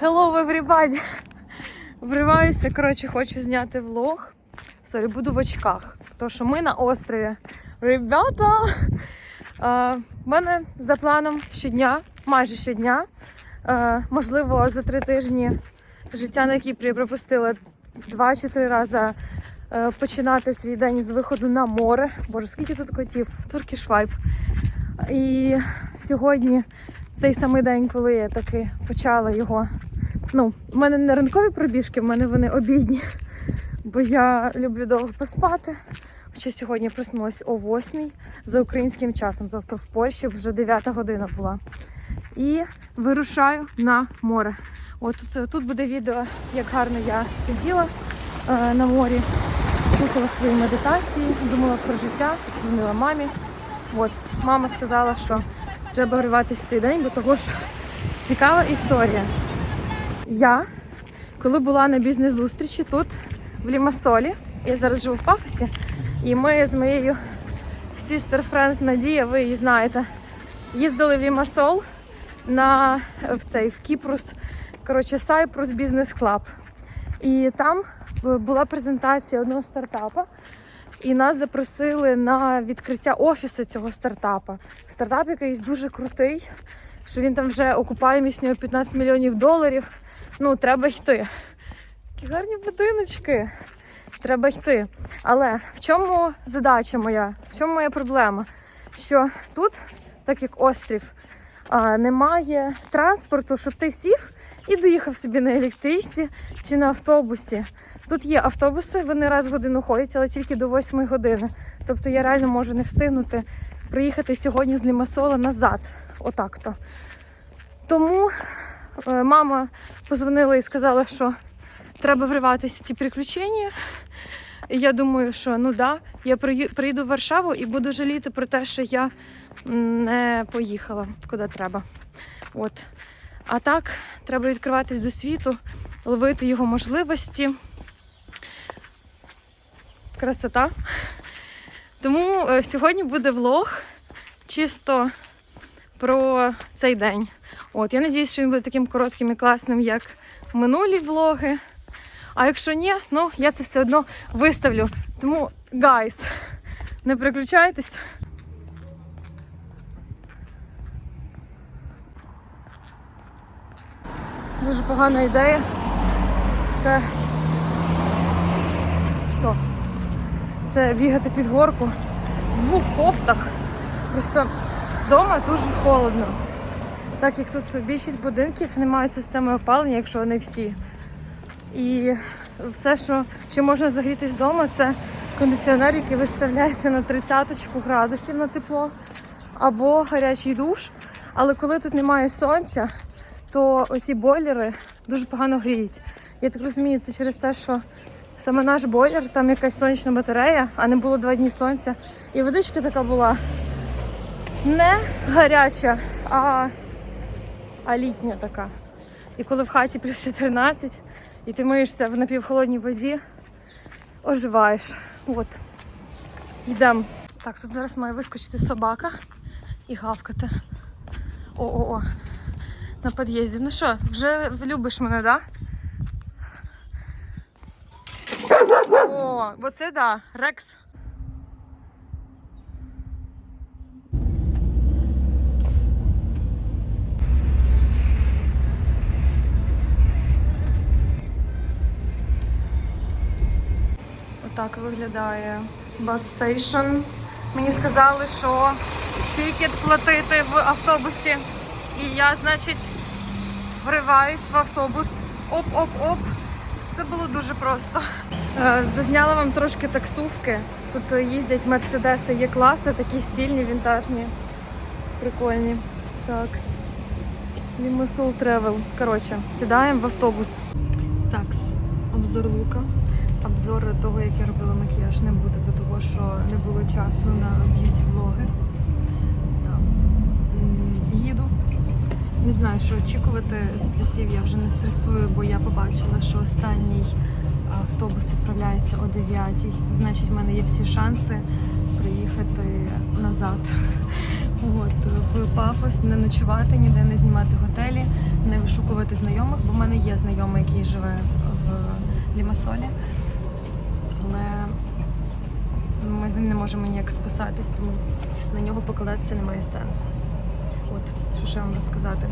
Hello, everybody! Вриваюся, коротше, хочу зняти влог. Сорі, буду в очках. Тому що ми на острові. Ребята! А, в мене за планом щодня, майже щодня, е, можливо, за три тижні життя на Кіпрі пропустила два чи три рази е, починати свій день з виходу на море. Боже, скільки тут котів? Turkish vibe. І сьогодні цей самий день, коли я таки почала його. Ну, в мене не ранкові пробіжки, в мене вони обідні. Бо я люблю довго поспати. Хоча сьогодні проснулася о 8 за українським часом, тобто в Польщі вже 9 година була. І вирушаю на море. От тут, тут буде відео, як гарно я сиділа е, на морі, слухала свої медитації, думала про життя, дзвонила мамі. От, мама сказала, що треба вриватися цей день, бо того що цікава історія. Я, коли була на бізнес-зустрічі тут, в Лімасолі, я зараз живу в Пафосі, і ми з моєю friend Надія, ви її знаєте, їздили в Лімасол на в цей в Кіпрус, коротше, Cyprus Business Club. І там була презентація одного стартапа. І нас запросили на відкриття офісу цього стартапа. Стартап якийсь дуже крутий, що він там вже окупаємість нього 15 мільйонів доларів. Ну, треба йти. Які гарні будиночки. Треба йти. Але в чому задача моя? В чому моя проблема? Що тут, так як острів, немає транспорту, щоб ти сів і доїхав собі на електричці чи на автобусі. Тут є автобуси, вони раз в годину ходять, але тільки до 8 години. Тобто я реально можу не встигнути приїхати сьогодні з Лімасола назад. Отак то. Тому мама позвонила і сказала, що треба вриватися в ці приключення. І я думаю, що ну да, я приї- приїду в Варшаву і буду жаліти про те, що я не поїхала куди треба. От. А так, треба відкриватись до світу, ловити його можливості. Красота. Тому е, сьогодні буде влог чисто про цей день. От, я надіюсь, що він буде таким коротким і класним, як минулі влоги. А якщо ні, ну я це все одно виставлю. Тому, guys, не переключайтесь. Дуже погана ідея. Це що? Це бігати під горку в двох кофтах. Просто вдома дуже холодно. Так як тут більшість будинків не мають системи опалення, якщо не всі. І все, що чи можна загрітись вдома, це кондиціонер, який виставляється на 30 градусів на тепло, або гарячий душ. Але коли тут немає сонця, то оці бойлери дуже погано гріють. Я так розумію, це через те, що саме наш бойлер, там якась сонячна батарея, а не було два дні сонця. І водичка така була не гаряча, а, а літня така. І коли в хаті плюс 14, і ти миєшся в напівхолодній воді, оживаєш. От. Йдемо. Так, тут зараз має вискочити собака і гавкати. О-о-о. На під'їзді. Ну що, вже любиш мене, так? Да? О, оце да, Рекс. Отак виглядає бас стейшн. Мені сказали, що тікет платити в автобусі. І я, значить, вриваюсь в автобус. Оп-оп-оп. Це було дуже просто. Е, Зазняла вам трошки таксувки. Тут їздять мерседеси є класи, такі стільні, вінтажні, прикольні. Такс. Лімасол Travel. Коротше, сідаємо в автобус. Такс. Обзор лука. Обзор того, як я робила макіяж, не буде, бо того, що не було часу на б'юті-влоги. Їду. Не знаю, що очікувати з плюсів. Я вже не стресую, бо я побачила, що останній автобус відправляється о 9. Значить, в мене є всі шанси приїхати назад. От, в Пафос, не ночувати ніде, не знімати готелі, не вишукувати знайомих, бо в мене є знайомий, який живе в Лімасолі. Ми з ним не можемо ніяк списатись, тому на нього покладатися немає сенсу. От, що ще вам розказати.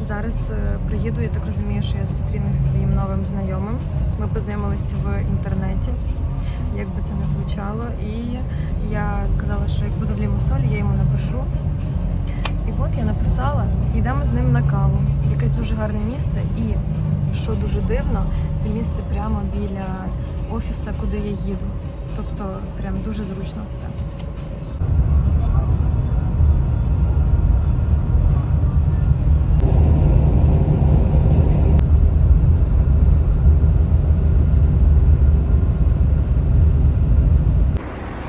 Зараз е, приїду, я так розумію, що я зустрінусь своїм новим знайомим. Ми познайомились в інтернеті, як би це не звучало. І я сказала, що як буду в Лімусолі, я йому напишу. І от я написала, йдемо з ним на каву. Якесь дуже гарне місце. І що дуже дивно, це місце прямо біля офісу, куди я їду. Тобто, прям дуже зручно все.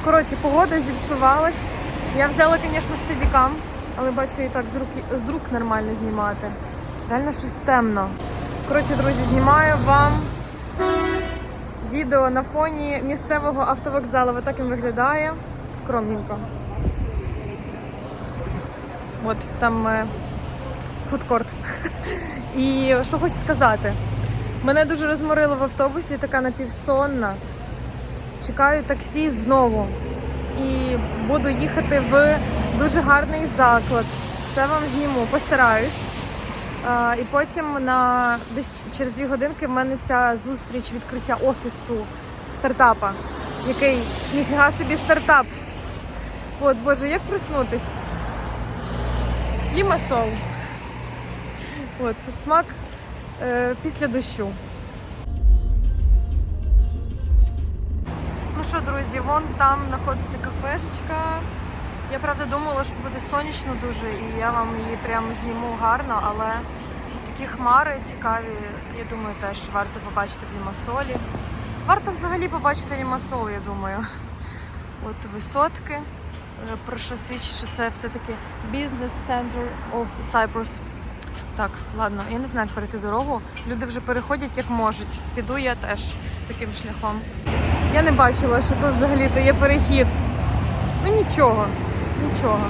Коротше, погода зіпсувалась. Я взяла, звісно, стедікам, але бачу і так з рук, з рук нормально знімати. Реально щось темно. Коротше, друзі, знімаю вам відео на фоні місцевого автовокзалу. Ось так він виглядає. Скромненько. От там е, фудкорт. І що хочу сказати. Мене дуже розморило в автобусі, така напівсонна. Чекаю таксі знову. І буду їхати в дуже гарний заклад. Все вам зніму, постараюсь. І потім на десь через дві годинки в мене ця зустріч відкриття офісу стартапа. Який ніфіга собі стартап. От, боже, як проснутись? Лімасол. От, смак е, після дощу. Ну що, друзі, вон там знаходиться кафешечка. Я правда думала, що буде сонячно дуже, і я вам її прямо зніму гарно, але такі хмари цікаві, я думаю, теж варто побачити в Лімасолі. Варто взагалі побачити Лімасол, я думаю. От висотки, е, про що свідчить, що це все-таки Center of Cyprus. Так, ладно, я не знаю, як перейти дорогу. Люди вже переходять як можуть. Піду я теж таким шляхом. Я не бачила, що тут взагалі-то є перехід. Ну нічого, нічого.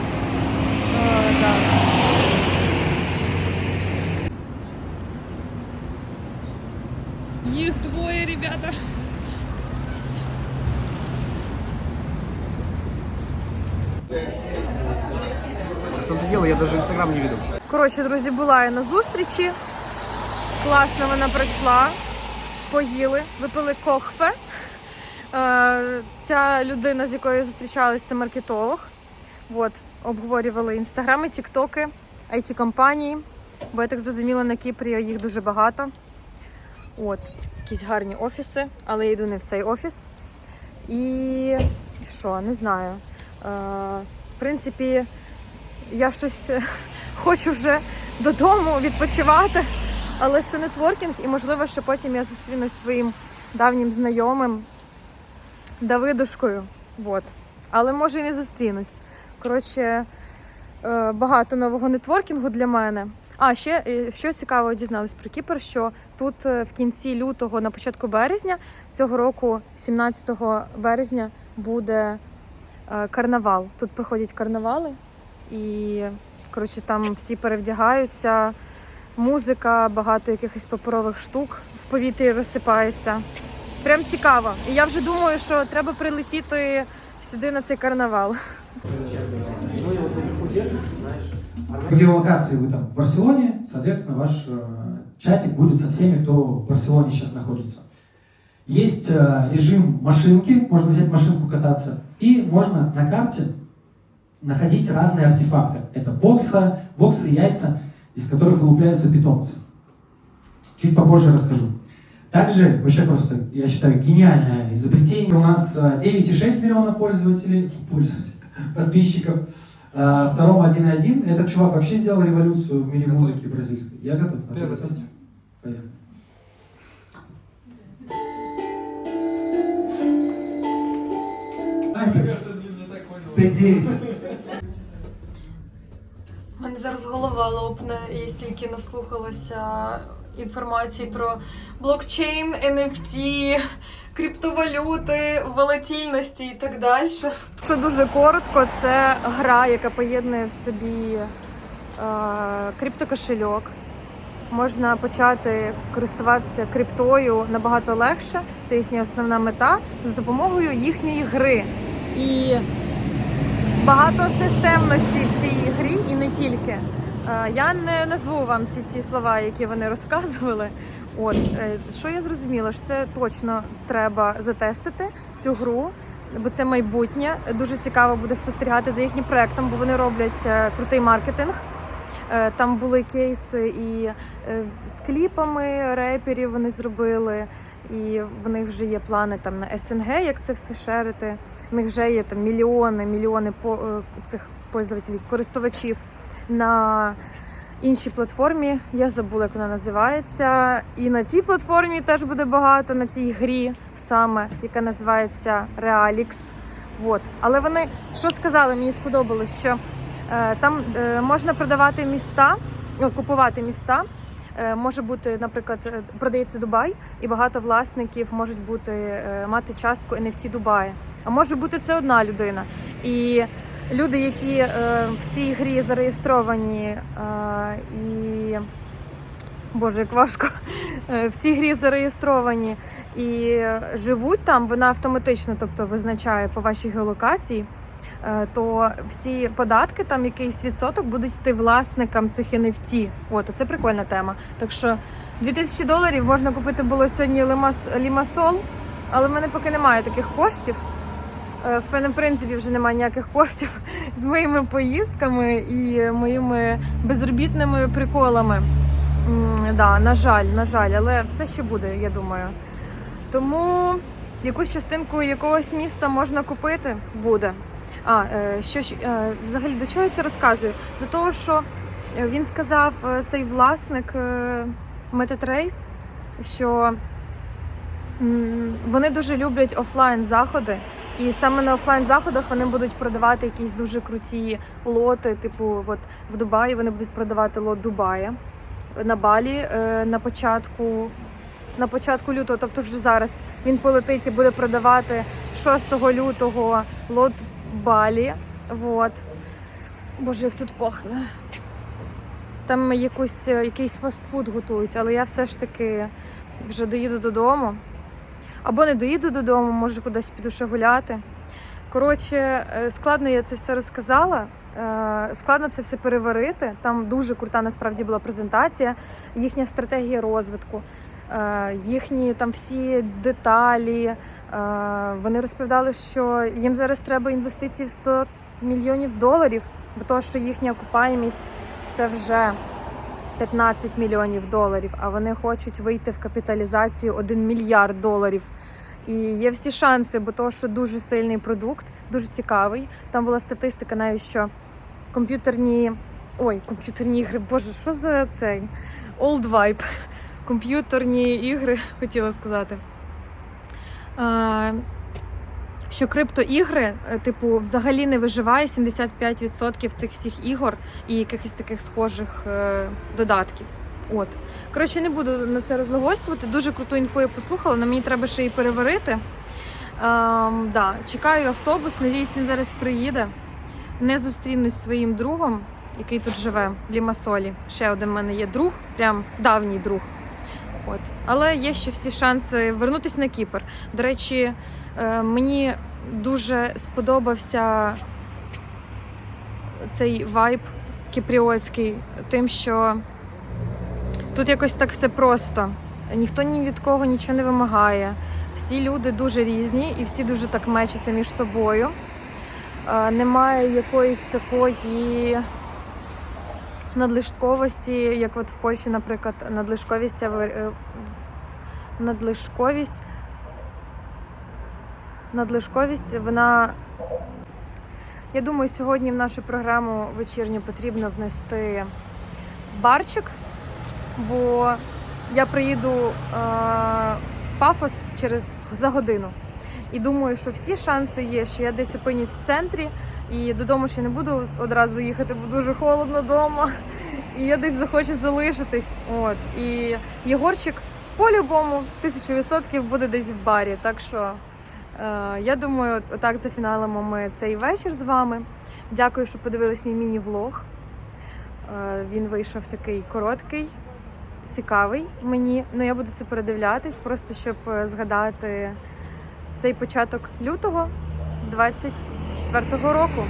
Е, да. Їх двоє, ребята. Том-то дело, я даже Инстаграм не видел. Коротше, друзі, була я на зустрічі. Класно вона пройшла. Поїли, випили кохфе. Е, Ця людина, з якою я зустрічалась, це маркетолог. От, обговорювали інстаграми, тіктоки, it компанії бо я так зрозуміла, на Кіпрі їх дуже багато. От, якісь гарні офіси, але я йду не в цей офіс. І що, не знаю. Е, в принципі, я щось е, хочу вже додому відпочивати, але ще нетворкінг, і можливо, що потім я зустрінусь своїм давнім знайомим Давидушкою. Вот. Але може і не зустрінусь. Коротше, е, багато нового нетворкінгу для мене. А ще е, що цікаво дізналась про Кіпр, що тут е, в кінці лютого, на початку березня цього року, 17 березня, буде е, карнавал. Тут проходять карнавали, і коротше там всі перевдягаються, музика, багато якихось паперових штук в повітрі розсипається. Прям цікаво. І я вже думаю, що треба прилетіти сюди на цей карнавал. По геолокации вы там в Барселоне, соответственно, ваш э, чатик будет со всеми, кто в Барселоне сейчас находится. Есть э, режим машинки, можно взять машинку кататься, и можно на карте находить разные артефакты. Это бокса, боксы яйца, из которых вылупляются питомцы. Чуть попозже расскажу. Также, вообще просто, я считаю, гениальное изобретение. У нас э, 9,6 миллиона пользователей, пользователей, подписчиков. А, Второму 1.1. Этот чувак вообще сделал революцию в мире музыки бразильской. Я готов. А ты Первый готов? день. Поехали. Т9. У мене зараз голова лопне, я стільки наслухалася інформації про блокчейн, NFT, криптовалюти, волатильності і так далі. Що дуже коротко, це гра, яка поєднує в собі криптокошельок. Можна почати користуватися криптою набагато легше. Це їхня основна мета за допомогою їхньої гри. І багато системності в цій грі і не тільки. Е, Я не назву вам ці всі слова, які вони розказували. От е, що я зрозуміла, що це точно треба затестити цю гру, бо це майбутнє. Дуже цікаво буде спостерігати за їхнім проектом, бо вони роблять е, крутий маркетинг. Е, Там були кейси і з кліпами реперів вони зробили, і в них вже є плани там на СНГ, як це все шерити. В них вже є там мільйони, мільйони по цих пользователів, користувачів на іншій платформі. Я забула, як вона називається. І на цій платформі теж буде багато на цій грі, саме яка називається Realix. От. Але вони що сказали, мені сподобалось, що е, там е, можна продавати міста, ну, купувати міста. Е, Може бути, наприклад, е, продається Дубай, і багато власників можуть бути е, мати частку NFT Дубая. А може бути це одна людина. І люди, які е, в цій грі зареєстровані е, і Боже, як важко Е, в цій грі зареєстровані і живуть там, вона автоматично, тобто визначає по вашій геолокації, е, то всі податки, там якийсь відсоток будуть йти власникам цих NFT. От, це прикольна тема. Так що 2000 доларів можна купити було сьогодні лимас, лімасол, але в мене поки немає таких коштів. Е, В мене, в принципі, вже немає ніяких коштів з моїми поїздками і моїми безробітними приколами. Да, на жаль, на жаль, але все ще буде, я думаю. Тому якусь частинку якогось міста можна купити буде. А, е, що ж, е, взагалі до чого я це розказую? До того, що він сказав цей власник MetaTrace, що вони дуже люблять офлайн заходи, і саме на офлайн заходах вони будуть продавати якісь дуже круті лоти. Типу, от в Дубаї вони будуть продавати лот Дубая на Балі е, на початку. На початку лютого, тобто вже зараз він полетить і буде продавати 6 лютого лот Балі. Вот. Боже, як тут пахне. Там якусь, е, якийсь фастфуд готують, але я все ж таки вже доїду додому. Або не доїду додому, може кудись піду ще гуляти. Коротше, е, складно я це все розказала. е, Складно це все переварити. Там дуже крута насправді була презентація, їхня стратегія розвитку, е, їхні там всі деталі. Вони розповідали, що їм зараз треба інвестиції в 100 мільйонів доларів, бо то, що їхня окупаємість це вже 15 мільйонів доларів, а вони хочуть вийти в капіталізацію 1 мільярд доларів. І є всі шанси, бо то, що дуже сильний продукт, дуже цікавий. Там була статистика, навіть що комп'ютерні. Ой, комп'ютерні ігри, боже, що за цей? Old vibe. Комп'ютерні ігри, хотіла сказати. Що криптоігри, е, типу, взагалі не виживає 75% цих всіх ігор і якихось таких схожих е, додатків. От. Коротше, не буду на це розлагосувати. Дуже круту інфу я послухала, але мені треба ще її переварити. Ем, да, чекаю автобус, надіюсь, він зараз приїде. Не зустрінусь зі своїм другом, який тут живе, в Лімасолі. Ще один в мене є друг, прям давній друг. От. Але є ще всі шанси вернутися на Кіпр. До речі, е, мені дуже сподобався цей вайб кіпріотський, тим, що тут якось так все просто. Ніхто ні від кого нічого не вимагає. Всі люди дуже різні і всі дуже так мечаться між собою. Е, Немає якоїсь такої надлишковості, як от в Польщі, наприклад, надлишковість, е, надлишковість. Надлишковість, вона. Я думаю, сьогодні в нашу програму вечірню потрібно внести барчик, бо я приїду е, в пафос через за годину. І думаю, що всі шанси є, що я десь опинюсь в центрі, і додому ще не буду одразу їхати, бо дуже холодно вдома. І я десь захочу залишитись. От. І Єгорчик по-любому тисячу відсотків буде десь в барі. Так що е, я думаю, отак зафіналимо ми цей вечір з вами. Дякую, що подивились мій міні-влог. Е, Він вийшов такий короткий, цікавий мені. Ну я буду це передивлятись, просто щоб е, згадати цей початок лютого 24-го року.